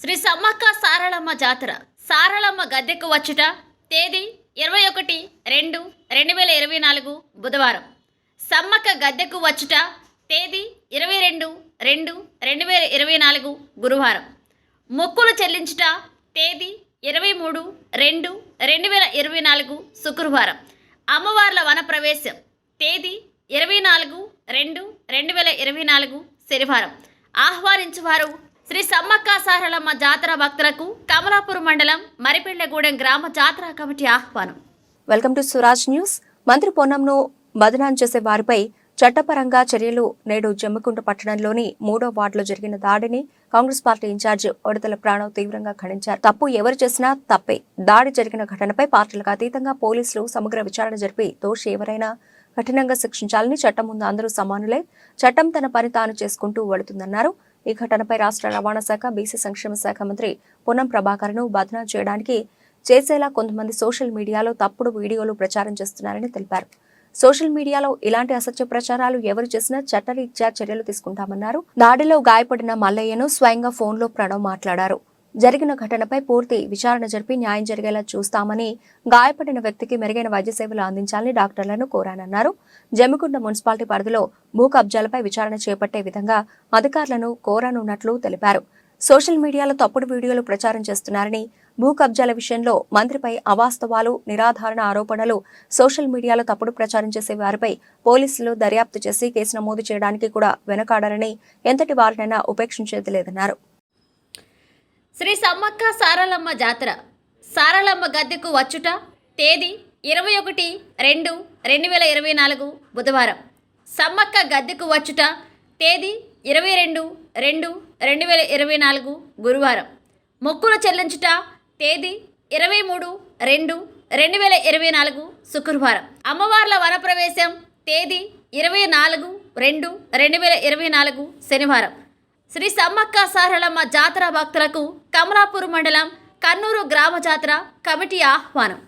శ్రీ సమ్మక్క సారళమ్మ జాతర. సారళమ్మ గద్దెకు వచ్చుట తేదీ ఇరవై ఒకటి రెండు రెండు వేల ఇరవై నాలుగు బుధవారం. సమ్మక్క గద్దెకు వచ్చుట తేదీ ఇరవై రెండు రెండు రెండు వేల ఇరవై నాలుగు గురువారం. మొక్కులు చెల్లించుట తేదీ ఇరవై మూడు రెండు రెండు వేల ఇరవై నాలుగు శుక్రవారం. అమ్మవార్ల వనప్రవేశం తేదీ ఇరవై నాలుగు రెండు రెండు వేల ఇరవై నాలుగు శనివారం. ఆహ్వానించువారు శ్రీ సమ్మక్క సారలమ్మ జాతర భక్తులకు కమలాపూర్ మండలం మరిపెళ్ళగూడెం గ్రామ జాతర కమిటీ ఆహ్వానం. Welcome to Suraj news. మంత్రి పొన్నంను బదనాం చేసే వారిపై చట్టపరంగా చర్యలు నేడు జమ్మికుంట పట్టణంలోని మూడో వార్డులో జరిగిన దాడిని కాంగ్రెస్ పార్టీ ఇన్ఛార్జ్ ఒడతల ప్రాణవ్ తీవ్రంగా ఖండించారు. తప్పు ఎవరు చేసినా తప్పే. దాడి జరిగిన ఘటనపై పార్టీలకు అతీతంగా పోలీసులు సమగ్ర విచారణ జరిపి దోషి ఎవరైనా కఠినంగా శిక్షించాలని చట్టం ముందు అందరూ సమానులే. చట్టం తన పని తాను చేసుకుంటూ వెళుతుందన్నారు. ఈ ఘటనపై రాష్ట్ర రవాణా శాఖ బీసీ సంక్షేమ శాఖ మంత్రి పొన్నం ప్రభాకర్ను చేయడానికి చేసేలా కొంతమంది సోషల్ మీడియాలో తప్పుడు వీడియోలు ప్రచారం చేస్తున్నారని తెలిపారు. సోషల్ మీడియాలో ఇలాంటి అసత్య ప్రచారాలు ఎవరు చేసినా చట్టరీత్యా చర్యలు తీసుకుంటామన్నారు. దాడిలో గాయపడిన మల్లయ్యను స్వయంగా ఫోన్లో ప్రణవ్ మాట్లాడారు. జరిగిన ఘటనపై పూర్తి విచారణ జరిపి న్యాయం జరిగేలా చూస్తామని గాయపడిన వ్యక్తికి మెరుగైన వైద్య సేవలు అందించాలని డాక్టర్లను కోరానన్నారు. జమ్మికుంట మున్సిపాలిటీ పరిధిలో భూ కబ్జాలపై విచారణ చేపట్టే విధంగా అధికారులను కోరనున్నట్లు తెలిపారు. సోషల్ మీడియాలో తప్పుడు వీడియోలు ప్రచారం చేస్తున్నారని భూ కబ్జాల విషయంలో మంత్రిపై అవాస్తవాలు నిరాధారణ ఆరోపణలు సోషల్ మీడియాలో తప్పుడు ప్రచారం చేసే వారిపై పోలీసులు దర్యాప్తు చేసి కేసు నమోదు చేయడానికి కూడా వెనకాడారని ఎంతటి వారినైనా ఉపేక్షించేది లేదన్నారు. శ్రీ సమ్మక్క సారలమ్మ జాతర. సారలమ్మ గద్దెకు వచ్చుట తేదీ ఇరవై ఒకటి రెండు రెండు వేల ఇరవై నాలుగు బుధవారం. సమ్మక్క గద్దెకు వచ్చుట తేదీ ఇరవై రెండు రెండు రెండు వేల ఇరవై నాలుగు గురువారం. మొక్కులు చెల్లించుట తేదీ ఇరవై మూడు రెండు రెండు వేల ఇరవై నాలుగు శుక్రవారం. అమ్మవార్ల వనప్రవేశం తేదీ ఇరవై నాలుగు రెండు రెండు వేల ఇరవై నాలుగు శనివారం. శ్రీ సమ్మక్క సారలమ్మ జాతర భక్తులకు కమలాపూర్ మండలం కన్నూరు గ్రామ జాతర కమిటీ ఆహ్వానం.